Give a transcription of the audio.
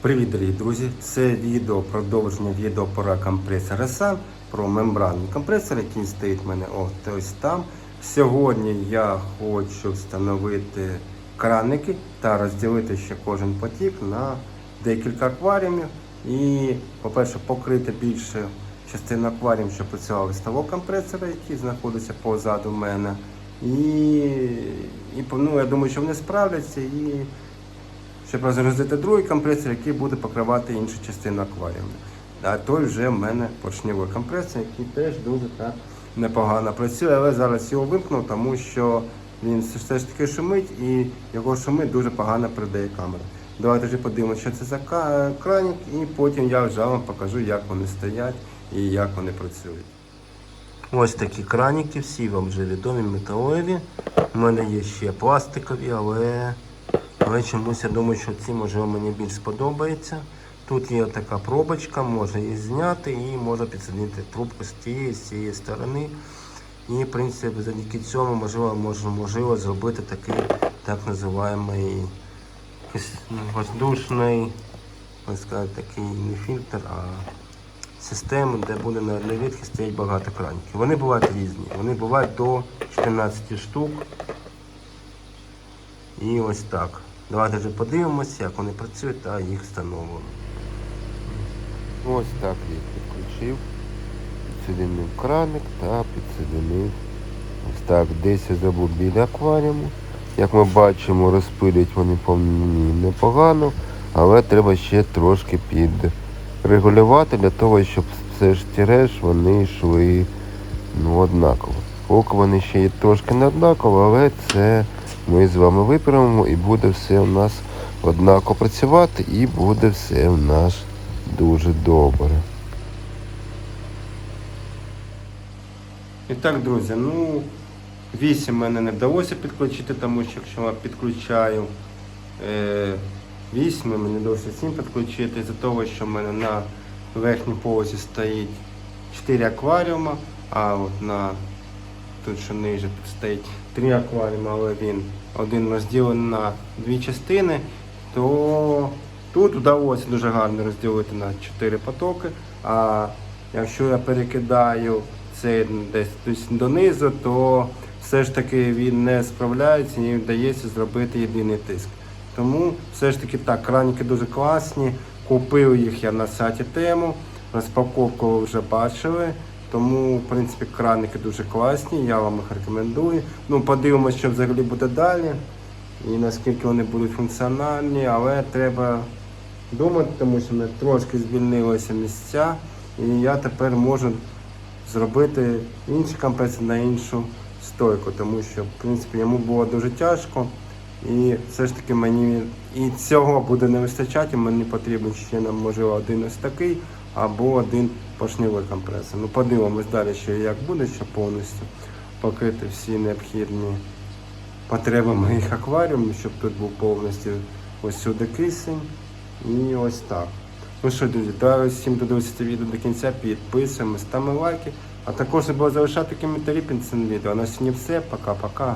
Привіт, дорогі друзі! Це відео продовження відео про компресор SAN, про мембранний компресор, який стоїть в мене ось там. Сьогодні я хочу встановити краники та розділити ще кожен потік на декілька акваріумів. І, по-перше, покрити більше частину акваріумів, щоб працював ставок компресора, який знаходиться позаду мене. І, і ну, я думаю, що вони справляться. І щоб розгрузити другий компресор, який буде покривати іншу частину акваріуму. А той вже в мене поршневий компресор, який теж дуже так непогано працює, але зараз його вимкнув, тому що він все ж таки шумить і його шумить дуже погано передає камера. Давайте вже подивимося, що це за кранік, і потім я вже вам покажу, як вони стоять і як вони працюють. Ось такі краніки, всі вам вже відомі металеві. У мене є ще пластикові, але але чомусь я думаю, що ці може мені більш сподобається. Тут є така пробочка, можна її зняти і можна підсадити трубку з тієї, з цієї сторони. І, в принципі, завдяки цьому можливо, можна, можливо зробити такий так називаємий ну, воздушний, сказати, такий не фільтр, а систему, де буде на рідкі стоять багато краніків. Вони бувають різні. Вони бувають до 14 штук. І ось так. Давайте вже подивимося, як вони працюють та їх встановимо. Ось так я підключив. Підсоединив краник та підсоединив. Ось так, десь забув біля акваріуму. Як ми бачимо, розпилюють вони по мені непогано, але треба ще трошки підрегулювати для того, щоб все ж ті реш вони йшли ну, однаково. Поки вони ще є трошки не однаково, але це ми з вами виправимо і буде все у нас однаково працювати і буде все у нас дуже добре. І так, друзі, ну 8 мене не вдалося підключити, тому що якщо я підключаю е, 8, мені вдалося 7 підключити, з-за того, що в мене на верхній полосі стоїть 4 акваріума, а от на тут що ниже тут стоїть 3 акваріуми, але він один розділений на дві частини, то тут вдалося дуже гарно розділити на 4 потоки. А якщо я перекидаю це десь донизу, то все ж таки він не справляється і вдається зробити єдиний тиск. Тому все ж таки так, краніки дуже класні. Купив їх я на сайті тему, розпаковку ви вже бачили. Тому, в принципі, краники дуже класні, я вам їх рекомендую. Ну, подивимося, що взагалі буде далі і наскільки вони будуть функціональні, але треба думати, тому що мене трошки звільнилися місця, і я тепер можу зробити інші компресії на іншу стойку, тому що в принципі йому було дуже тяжко. І все ж таки мені і цього буде не вистачати, мені потрібен ще можливо один ось такий або один поршневий компресор. Ну подивимось далі, що як буде, щоб повністю покрити всі необхідні потреби моїх акваріумів, щоб тут був повністю ось сюди кисень і ось так. Ну що, друзі, давай всім додивитися відео до кінця, підписуємо, ставимо лайки, а також не було залишати коментарі під цим відео. А на сьогодні все, пока-пока.